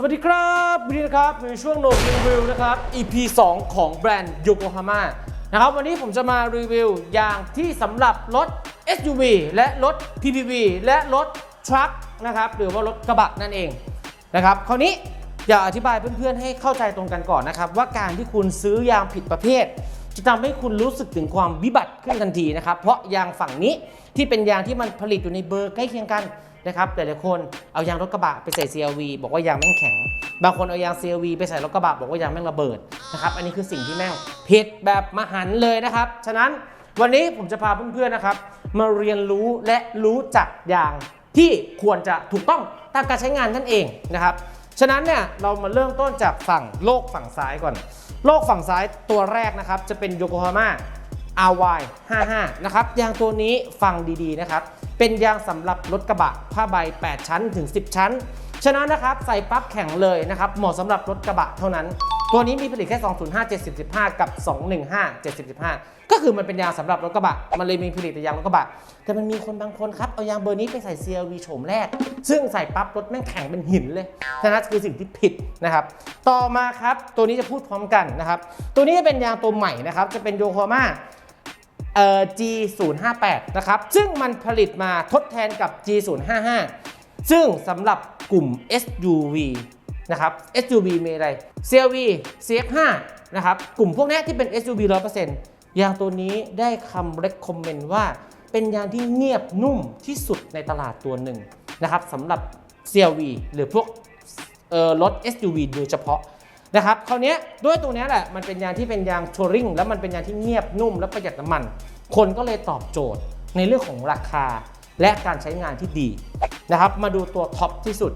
สวัสดีครับวันนี้นะครับในช่วงโนรีวิวนะครับ EP 2 ของแบรนด์โยโกฮาม่านะครับวันนี้ผมจะมารีวิว ยางที่สำหรับรถ SUV และรถ PPV และรถทรัคนะครับหรือว่ารถกระบะนั่นเองนะครับคราวนี้อยากอธิบายเพื่อนๆ ให้เข้าใจตรงกันก่อนนะครับว่าการที่คุณซื้อยางผิดประเภท จะทำให้คุณรู้สึกถึงความวิบัติขึ้นทันทีนะครับเพราะยางฝั่งนี้ที่เป็นยางที่มันผลิตอยู่ในเบอร์ใกล้เคียงกัน นะครับหลายๆคนเอายางรถกระบะไปใส่ CRV บอกว่ายางแม่งแข็ง บางคนเอายาง CRV ไปใส่รถกระบะบอกว่ายางแม่งระเบิดนะครับอันนี้คือสิ่งที่แม่งผิดแบบมหันเลยนะครับฉะนั้นวันนี้ผมจะพาเพื่อนๆนะครับ มาเรียนรู้และรู้จักยางที่ควรจะถูกต้องตามการใช้งานนั่นเองนะครับฉะนั้นเนี่ยเรามาเริ่มต้นจากฝั่งโลกฝั่งซ้ายก่อน โลกฝั่งซ้ายตัวแรกนะครับ จะเป็นโยโกฮาม่า RY 55 นะครับยางตัวนี้ฟังดีๆนะครับ เป็นยางสำหรับรถกระบะผ้าใบ 8 ชั้นถึง 10 ชั้น ฉะนั้นนะครับใส่ปั๊บแข็งเลยนะครับเหมาะสำหรับรถกระบะเท่านั้น ตัวนี้มีผลิตแค่ 205 715 กับ 215 715 ก็คือมันเป็นยางสำหรับรถกระบะ มันเลยมีผลิตแต่ยางรถกระบะ แต่มันมีคนบางคนครับเอายางเบอร์นี้ไปใส่ CRV โฉมแรก ซึ่งใส่ปั๊บรถแม่งแข็งเป็นหินเลยฉะนั้นคือสิ่งที่ผิดนะครับ ต่อมาครับตัวนี้จะพูดพร้อมกันนะครับ ตัวนี้จะเป็นยางตัวใหม่นะครับจะเป็นโยโกฮาม่า เอ่อ G058 นะครับ ซึ่งมันผลิตมาทดแทนกับ G055 ซึ่งสำหรับกลุ่ม SUV นะครับ SUV มีอะไร CRV CX5 นะครับ กลุ่มพวกนี้ที่เป็น SUV 100%ยางตัวนี้ได้คำ recommend ว่าเป็นยางที่เงียบนุ่มที่สุดในตลาดตัวหนึ่งนะครับสำหรับ CRV หรือพวกรถ SUV โดยเฉพาะ นะครับคราวนี้ด้วยตรงเนี้แหละมันเป็นยางที่เป็นยางทัวริงแล้วมันเป็นยางที่เงียบนุ่มและประหยัดน้ำมัน คนก็เลยตอบโจทย์ในเรื่องของราคาและการใช้งานที่ดีนะครับ มาดูตัวท็อปที่สุด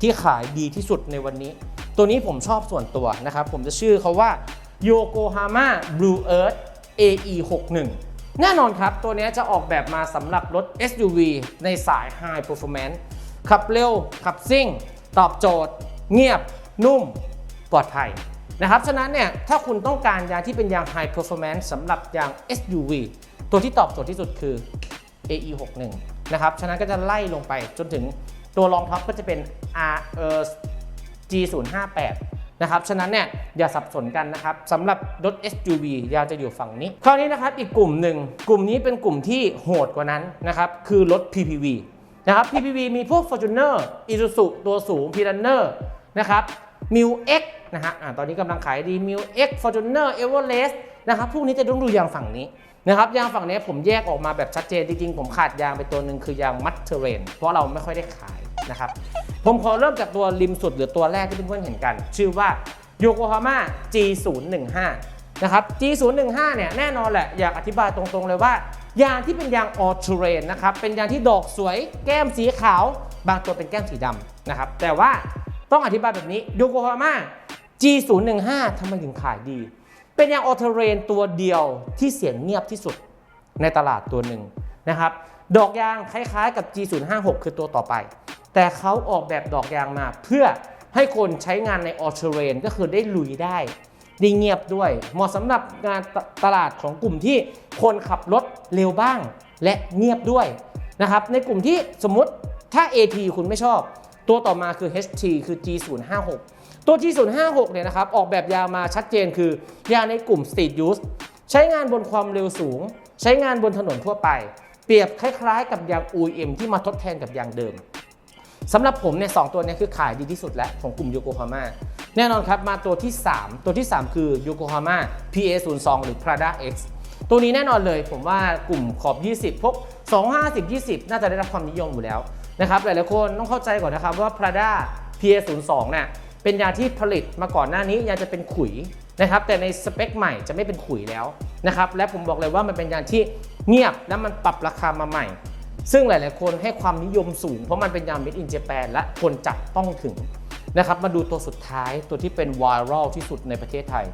ที่ขายดีที่สุดในวันนี้ ตัวนี้ผมชอบส่วนตัวนะครับ ผมจะชื่อเขาว่า Yokohama Blue Earth AE 61แน่นอนครับ ตัวนี้จะออกแบบมาสำหรับรถ SUV ในสาย High Performance ขับเร็ว ขับซิ่ง ตอบโจทย์ เงียบ นุ่ม ปลอดภัยนะครับฉะนั้นเนี่ยถ้าคุณต้องการยางที่เป็นยาง High Performance สำหรับยาง SUV ตัวที่ตอบโจทย์ที่สุดคือ AE 61 นะครับฉะนั้นก็จะไล่ลงไปจนถึงตัวรองท็อปก็จะเป็น R เอ่อ G058 นะครับฉะนั้นเนี่ยอย่าสับสนกันนะครับสำหรับรถ SUV ยาวจะอยู่ฝั่งนี้ คราวนี้นะครับอีกกลุ่มหนึ่งกลุ่มนี้เป็นกลุ่มที่โหดกว่านั้นนะครับคือรถ PPV นะครับ PPV มีพวก Fortuner Isuzu ตัวสูง p i r a n n e r นะครับ m i l X นะฮะอ่าตอนนี้กำลังขายดี m i l X Fortuner Everest นะครับพวกนี้จะต้องดูยางฝั่งนี้นะครับยางฝั่งนี้ผมแยกออกมาแบบชัดเจนจริงๆ ผมขาดยางไปตัวหนึ่งคือยางมัตเทเรน เพราะเราไม่ค่อยได้ขายนะครับผมขอเริ่มจากตัวริมสุดหรือตัวแรกที่เพื่อนๆเห็นกัน ชื่อว่า Yokohama G015 นะครับ G015 เนี่ยแน่นอนแหละอยากอธิบายตรงๆเลยว่า ยางที่เป็นยาง all terrain นะครับเป็นยางที่ดอกสวยแก้มสีขาว บางตัวเป็นแก้มสีดำนะครับแต่ว่า ต้องอธิบายแบบนี้ Yokohama G015 ทำไมถึงขายดี เป็นยาง all terrain ตัวเดียวที่เสียงเงียบที่สุดในตลาดตัวหนึ่งนะครับดอกยางคล้ายๆกับ G056 คือตัวต่อไป แต่เขาออกแบบดอกยางมาเพื่อให้คนใช้งานใน all terrain ก็คือได้ลุยได้ด้เงียบด้วย เหมาะสำหรับงานตตลาดของกลุ่มที่คนขับรถเร็วบ้างและเงียบด้วยนะครับในกลุ่มที่สมมติถ้า AT คุณไม่ชอบ ตัวต่อมาคือ HT คือ G056 ตัว G056 เนี่ยนะครับออกแบบยามาชัดเจนคือยางในกลุ่ม Street Use ใช้งานบนความเร็วสูง ใช้งานบนถนนทั่วไป เปรียบคล้ายๆ กับยาง OEM ที่มาทดแทนกับยางเดิมสำหรับผมเนี่ยสองตัวนี้คือขายดีที่สุดแล้วของกลุ่มโยโกฮาม่าแน่นอนครับมาตัวที่ 3 ตัวที่ 3 คือโยโกฮาม่า PA02 หรือ Prada X ตัวนี้แน่นอนเลยผมว่ากลุ่มขอบ 20 พวก 250 20 น่าจะได้รับความนิยมอยู่แล้ว นะครับหลายๆคนต้องเข้าใจก่อนนะครับว่า Prada PA02 เนี่ยเป็นยาที่ผลิตมาก่อนหน้านี้ยาจะเป็นขุยนะครับแต่ในสเปคใหม่จะไม่เป็นขุยแล้วนะครับและผมบอกเลยว่ามันเป็นยาที่เงียบและมันปรับราคามาใหม่ ซึ่งหลาย ๆ คนให้ความนิยมสูง เพราะมันเป็นยาง made in Japan และคนจับต้องถึงนะครับมาดูตัวสุดท้ายตัวที่เป็นไวรัลที่สุดในประเทศไทย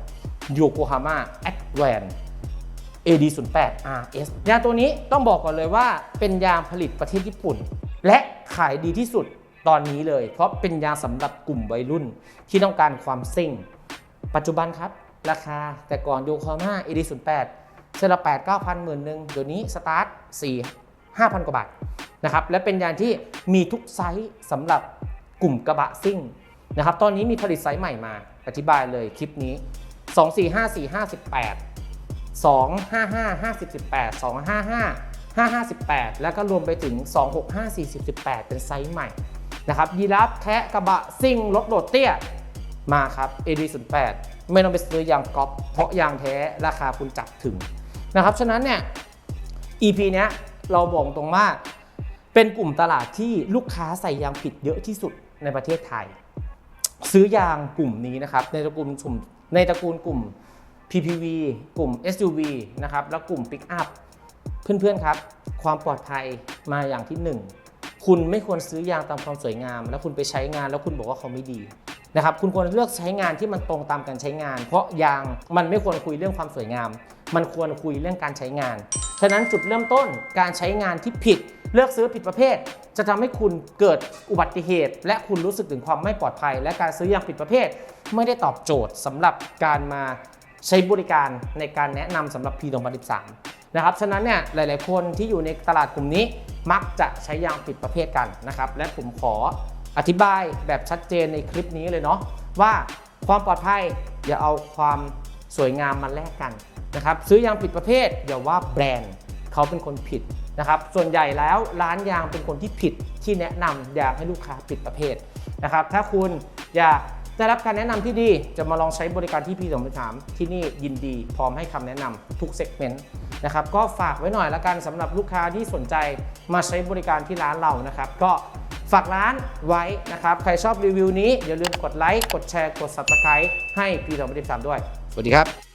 Yokohama Advance AD08 RS ยาตัวนี้ต้องบอกก่อนเลยว่าเป็นยาผลิตประเทศญี่ปุ่น และขายดีที่สุดตอนนี้เลย เพราะเป็นยาสำหรับกลุ่มวัยรุ่นที่ต้องการความซิ่ง ปัจจุบันครับ ราคาแต่ก่อน Yokohama AD08 เซนละ8 9 0 0 0หมื่นหนึ่งเดี๋ยวนี้สตาร์ท4 5,000กว่าบาทนะครับและเป็นยาที่มีทุกไซส์สำหรับกลุ่มกระบะซิ่งนะครับตอนนี้มีผลิตไซส์ใหม่มา อธิบายเลยคลิปนี้ 2 4 5 4 5 18 2 5 5 50 18 2 5 5 5 5 18 แล้วก็รวมไปถึง 2 6 5 40 18 เป็นไซส์ใหม่นะครับยีราฟแคะกระบะซิ่งรถโดดเตี้ยมาครับ AD08 ไม่ต้องไปซื้อยางก๊อปเพราะยางแท้ราคาคุณจับถึงนะครับฉะนั้นเนี่ย EP เนี้ยเราบอกตรงว่าเป็นกลุ่มตลาดที่ลูกค้าใส่ยางผิดเยอะที่สุดในประเทศไทย ซื้อยางกลุ่มนี้นะครับในตระกูลกลุ่มในตระกูลกลุ่ม PPV กลุ่ม SUV นะครับแล้วกลุ่ม Pick Up เพื่อนๆครับ ความปลอดภัยมาอย่างที่หนึ่งคุณไม่ควรซื้อยางตามความสวยงาม แล้วคุณไปใช้งานแล้วคุณบอกว่าเขาไม่ดีนะครับคุณควรเลือกใช้งานที่มันตรงตามการใช้งาน เพราะยางมันไม่ควรคุยเรื่องความสวยงาม มันควรคุยเรื่องการใช้งาน ฉะนั้นจุดเริ่มต้นการใช้งานที่ผิด เลือกซื้อผิดประเภท จะทำให้คุณเกิดอุบัติเหตุ และคุณรู้สึกถึงความไม่ปลอดภัย และการซื้อยางผิดประเภท ไม่ได้ตอบโจทย์สำหรับการมาใช้บริการในการแนะนำสำหรับปี2013 นะครับฉะนั้นเนี่ยหลาย ๆ คนที่อยู่ในตลาดกลุ่มนี้มักจะใช้ยางผิดประเภทกันนะครับ และผมขออธิบายแบบชัดเจนในคลิปนี้เลยเนาะว่าความปลอดภัยอย่าเอาความสวยงามมาแลกกันนะครับซื้อยางผิดประเภทอย่าว่าแบรนด์เขาเป็นคนผิดนะครับส่วนใหญ่แล้วร้านยางเป็นคนที่ผิดที่แนะนำอยากให้ลูกค้าผิดประเภทนะครับถ้าคุณอยากได้รับการแนะนำที่ดีจะมาลองใช้บริการที่พี่สมถามที่นี่ยินดีพร้อมให้คำแนะนำทุกเซกเมนต์ นะครับก็ฝากไว้หน่อยละกันสำหรับลูกค้าที่สนใจมาใช้บริการที่ร้านเรานะครับ ก็ฝากร้านไว้นะครับ ใครชอบรีวิวนี้อย่าลืมกดไลค์กดแชร์กด subscribe ให้พี่สมถามด้วย สวัสดีครับ